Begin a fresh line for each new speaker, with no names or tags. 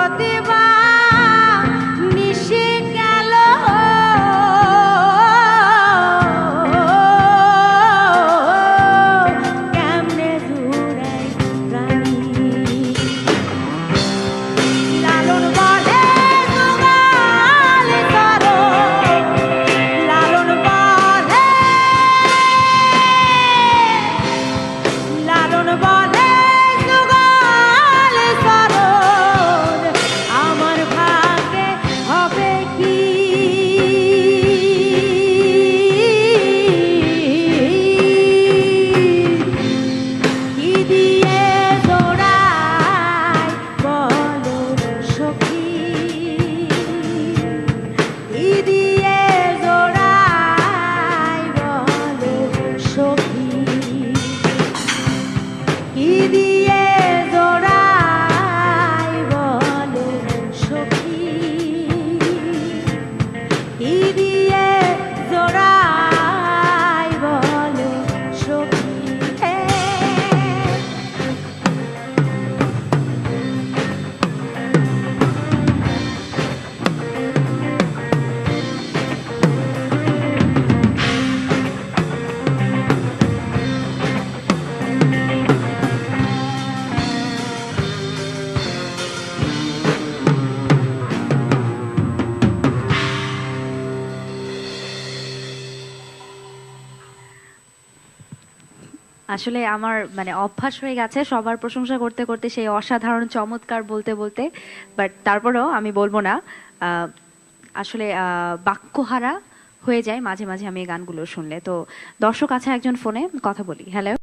我的。আসলে আমার মানে অভ্যাস হয়ে গেছে সবার প্রশংসা করতে করতে সেই অসাধারণ, চমৎকার বলতে বলতে। বাট তারপরেও আমি বলব না আসলে বাক্যহারা হয়ে যায় মাঝে মাঝে আমি এই গানগুলো শুনলে। তো দর্শক আছে একজন ফোনে, কথা বলি। হ্যালো